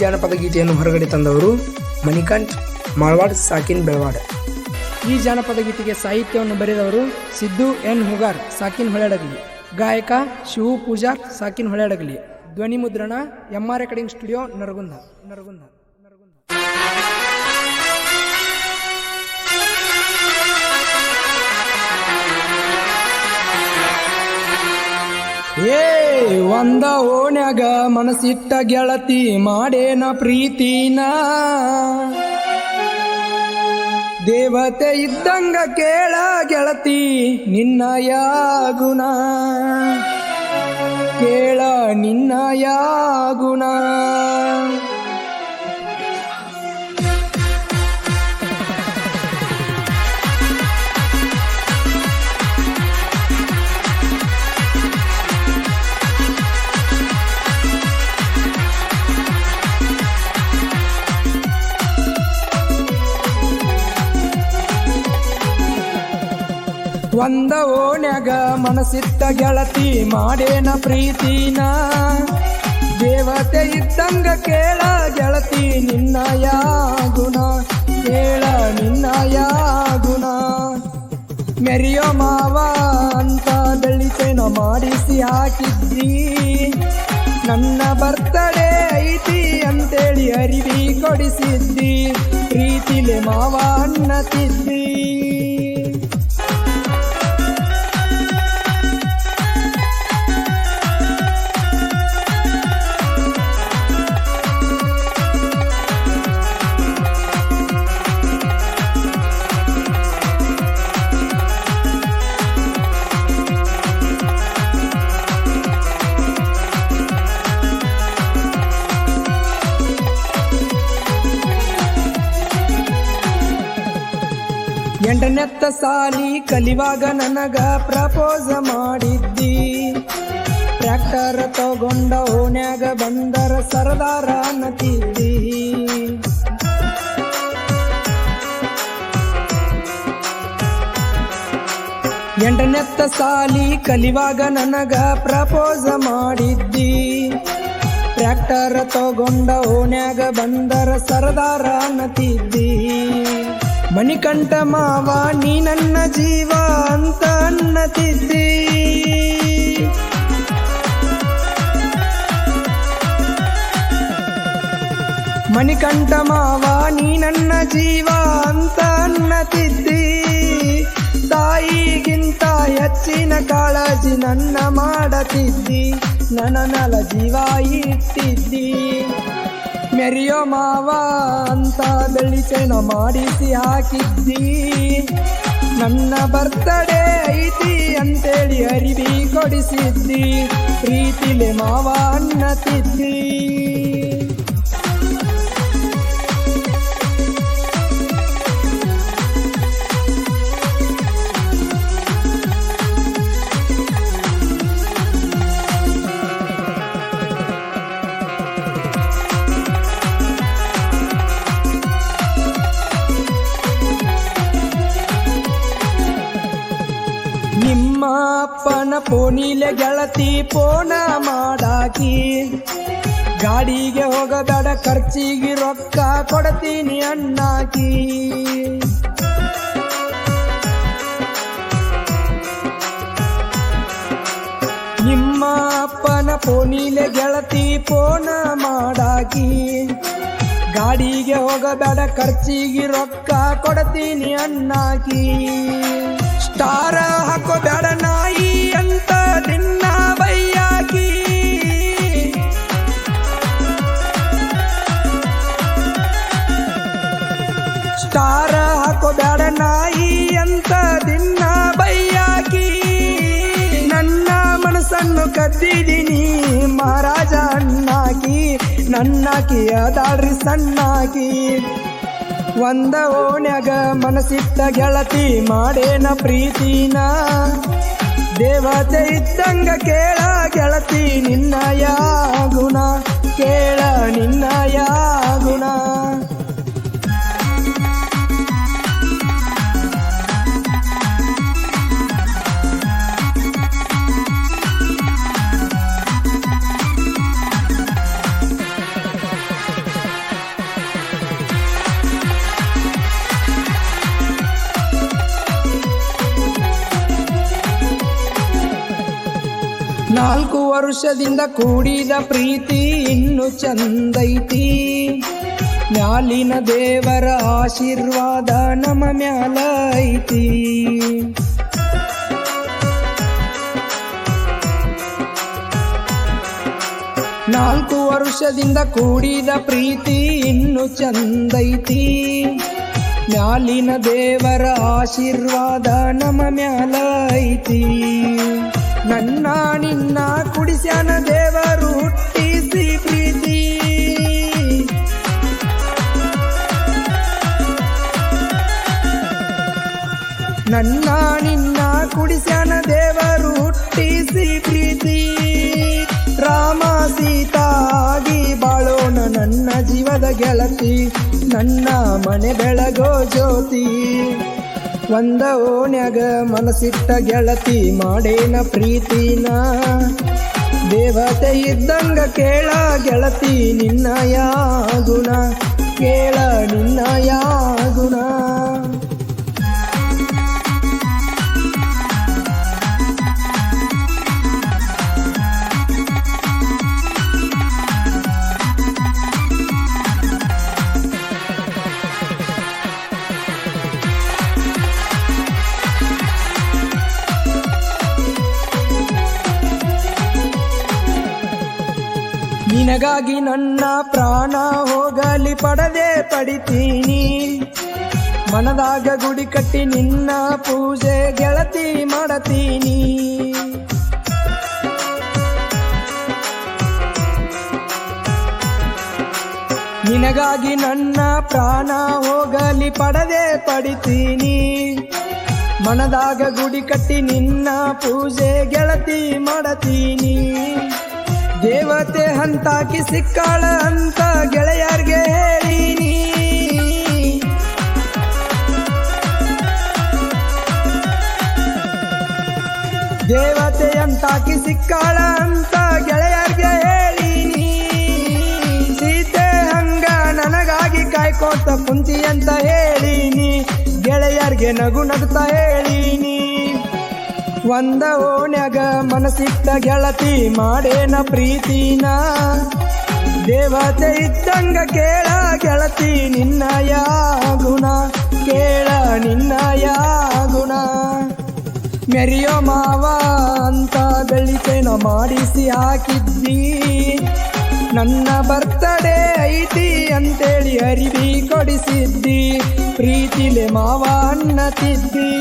ಜಾನಪದ ಗೀತೆಯನ್ನು ಹೊರಗಡೆ ತಂದವರು ಮಣಿಕಂಠ್, ಮಾಳ್ವಾಡ್, ಸಾಕಿನ್ ಬೆಳವಾಡ. ಈ ಜಾನಪದ ಗೀತೆಗೆ ಸಾಹಿತ್ಯವನ್ನು ಬರೆದವರು ಸಿದ್ದು ಎನ್ ಹುಗಾರ್, ಸಾಕಿನ್ ಹೊಳೆಡಗಲಿ ಗಾಯಕ ಶಿವು ಪೂಜಾರ್, ಸಾಕಿನ್ ಹೊಳೆಡಗಲಿ ಧ್ವನಿ ಮುದ್ರಣ M R recording studio, Naragund. Naragund. Naragund ಏ ಒಂದ ಓಣ್ಯಾಗ ಮನಸ್ಸಿಟ್ಟ ಗೆಳತಿ ಮಾಡೇನ ಪ್ರೀತಿನ. ದೇವತೆ ಇದ್ದಂಗ ಕೇಳ ಗೆಳತಿ, ನಿನ್ನ ಯಾಗುಣ. ಕೇಳ ನಿನ್ನ ಯಾಗುಣ. ಒಂದ ಓಣ್ಯಾಗ ಮನಸ್ಸಿತ್ತ ಗೆಳತಿ ಮಾಡೇನ ಪ್ರೀತಿನ? ದೇವತೆ ಇದ್ದಂಗ ಕೇಳ ಗೆಳತಿ ನಿನ್ನ ಗುಣ ಕೇಳ ನಿನ್ನ ಗುಣ ಮೆರಿಯೋ ಮಾವ ಅಂತ ಬೆಳಿತೇನ ಮಾಡಿಸಿ ಹಾಕಿದ್ರಿ ನನ್ನ ಬರ್ತಡೇ ಐತಿ ಅಂತೇಳಿ ಅರಿವಿ ಕೊಡಿಸಿದ್ದಿ. ಪ್ರೀತಿಲೆ ಮಾವ ಅನ್ನತಿದ್ದಿ ಎಂಟನೆತ್ತ ಸಾಲಿ ಕಲಿವಾಗ ನನಗ ಪ್ರಪೋಸ ಮಾಡಿದ್ದಿ. ಟ್ರ್ಯಾಕ್ಟರ್ ತಗೊಂಡ ಓನ್ಯಾಗ ಬಂದರ ಸರದಾರ ನತಿದ್ದಿ ಎಂಟನೆತ್ತ ಸಾಲಿ ಕಲಿವಾಗ ನನಗ ಪ್ರಪೋಸ ಮಾಡಿದ್ದಿ. ಟ್ರ್ಯಾಕ್ಟರ್ ತಗೊಂಡ ಓನ್ಯಾಗ ಬಂದರ ಸರದಾರ ಅನ್ನತಿದ್ದಿ ಮಣಿಕಂಠ ಮಾವ, ನೀ ನನ್ನ ಜೀವ ಅಂತ ಅನ್ನತಿದ್ದಿ. ಮಣಿಕಂಠ ಮಾವ, ನೀ ನನ್ನ ಜೀವ ಅಂತ ಅನ್ನತಿದ್ದಿ. ತಾಯಿಗಿಂತ ಹೆಚ್ಚಿನ ಕಾಳಜಿ ನನ್ನ ಮಾಡತಿದ್ದಿ. ನನ್ನ ನಲ ಜೀವ ಇಟ್ಟಿದ್ದಿ. ಮೆರಿಯೋ ಮಾವ ಅಂತ ಬೆಳಿಚೇನ ಮಾಡಿಸಿ ಹಾಕಿದ್ದಿ. ನನ್ನ ಬರ್ತಡೇ ಐತಿ ಅಂತೇಳಿ ಅರಿವಿ ಕೊಡಿಸಿದ್ದಿ. ಪ್ರೀತಿಲೆ ಮಾವ ಅನ್ನತಿದ್ದಿ ನಿಮ್ಮ ಅಪ್ಪನ ಪೋನಿಲೆ ಗೆಳತಿ ಪೋನ ಮಾಡಾಕಿ. ಗಾಡಿಗೆ ಹೋಗದಡ ಖರ್ಚಿಗೆ ರೊಕ್ಕ ಕೊಡ್ತೀನಿ ಅಣ್ಣಾಕಿ. ನಿಮ್ಮ ಅಪ್ಪನ ಪೋನಿಲೆ ಗೆಳತಿ ಪೋಣ ಮಾಡಾಕಿ. ಗಾಡಿಗೆ ಹೋಗಬೇಡ, ಖರ್ಚಿಗೆ ರೊಕ್ಕ ಕೊಡ್ತೀನಿ ಅಣ್ಣಾಕಿ. ಸ್ಟಾರ ಹಾಕೋಬೇಡ ನಾಯಿ ಅಂತ ನಿನ್ನ ಬೈಯಾಕಿ. ಸ್ಟಾರ ಹಾಕೋಬೇಡ ನಾಯಿ ಅಂತ ದಿನ ಬೈಯಾಗಿ ನನ್ನ ಮನಸ್ಸನ್ನು ಕದ್ದಿದ್ದೀನಿ ಮಹಾರಾಜ ಅಣ್ಣಾಗಿ ನನ್ನಾಗಿ ಅದಾಳ್ರಿ ಸಣ್ಣಾಕಿ. ಒಂದ ಓಣ್ಯಾಗ ಮನಸ್ಸಿಟ್ಟ ಗೆಳತಿ ಮಾಡೇನ ಪ್ರೀತಿನ? ದೇವತೆ ಇದ್ದಂಗ ಕೇಳ ಗೆಳತಿ ನಿನ್ನಯ ಗುಣ ಕೇಳ ನಿನ್ನಯ ಯಾಗುಣ ನಾಲ್ಕು ವರ್ಷದಿಂದ ಕೂಡಿದ ಪ್ರೀತಿ ಇನ್ನು ಚಂದೈತಿ. ಮ್ಯಾಲಿನ ದೇವರ ಆಶೀರ್ವಾದ ನಮ್ಮ ಮ್ಯಾಲ ಐತಿ ನಾಲ್ಕು ವರ್ಷದಿಂದ ಕೂಡಿದ ಪ್ರೀತಿ ಇನ್ನು ಚಂದೈತಿ. ಮ್ಯಾಲಿನ ದೇವರ ಆಶೀರ್ವಾದ ನಮ್ಮ ಮ್ಯಾಲ ನನ್ನ ನಿನ್ನ ಕುಡಿಸ್ಯಾನ ದೇವರು ಹುಟ್ಟಿಸಿ ಪ್ರೀತಿ. ನನ್ನ ನಿನ್ನ ಕುಡಿಸ್ಯಾನ ದೇವರು ಹುಟ್ಟಿಸಿ ಪ್ರೀತಿ. ರಾಮ ಸೀತಾಗಿ ಬಾಳೋಣ ನನ್ನ ಜೀವದ ಗೆಳತಿ, ನನ್ನ ಮನೆ ಬೆಳಗೋ ಜ್ಯೋತಿ. ಒಂದ ಓಣ್ಯಾಗ ಮನಸ್ಸಿಟ್ಟ ಗೆಳತಿ ಮಾಡೇನ ಪ್ರೀತಿನ? ದೇವತೆ ಇದ್ದಂಗ ಕೇಳ ಗೆಳತಿ ನಿನ್ನ ಯಾ ಗುಣ ಕೇಳ ನಿನ್ನ ಯಾ ಗುಣ ನಿನಗಾಗಿ ನನ್ನ ಪ್ರಾಣ ಹೋಗಲಿ, ಪಡದೆ ಪಡಿತೀನಿ. ಮನದಾಗ ಗುಡಿ ಕಟ್ಟಿ ನಿನ್ನ ಪೂಜೆ ಗೆಳತಿ ಮಾಡತೀನಿ. ನಿನಗಾಗಿ ನನ್ನ ಪ್ರಾಣ ಹೋಗಲಿ, ಪಡದೆ ಪಡಿತೀನಿ. ಮನದಾಗ ಗುಡಿ ಕಟ್ಟಿ ನಿನ್ನ ಪೂಜೆ ಗೆಳತಿ ಮಾಡತೀನಿ. ದೇವತೆ ಹಂತಾಕಿ ಸಿಕ್ಕಾಳ ಅಂತ ಗೆಳೆಯರ್ಗೆ ಹೇಳೀನಿ. ದೇವತೆ ಅಂತಾಕಿ ಸಿಕ್ಕಾಳ ಅಂತ ಗೆಳೆಯರ್ಗೆ ಹೇಳೀನಿ. ಸೀತೆ ಹಂಗ ನನಗಾಗಿ ಕಾಯ್ಕೋತ ಕುಂತಿ ಅಂತ ಹೇಳೀನಿ. ಗೆಳೆಯರ್ಗೆ ನಗು ನಗ್ತಾ ಹೇಳೀನಿ. ಒಂದ ಓಣ್ಯಾಗ ಮನಸ್ಸಿಟ್ಟ ಗೆಳತಿ ಮಾಡೇನ ಪ್ರೀತಿನ. ದೇವತೆ ಇದ್ದಂಗ ಕೇಳ ಗೆಳತಿ ನಿನ್ನ ಯಾ ಗುಣ ಕೇಳ ನಿನ್ನ ಯಾ ಗುಣ ಮೆರಿಯೋ ಮಾವ ಅಂತ ಬೆಳಿತೇನ ಮಾಡಿಸಿ ಹಾಕಿದ್ದಿ. ನನ್ನ ಬರ್ತಡೇ ಐತಿ ಅಂತೇಳಿ ಅರಿವಿ ಕೊಡಿಸಿದ್ದಿ. ಪ್ರೀತಿಲೆ ಮಾವ ಅನ್ನತಿದ್ದಿ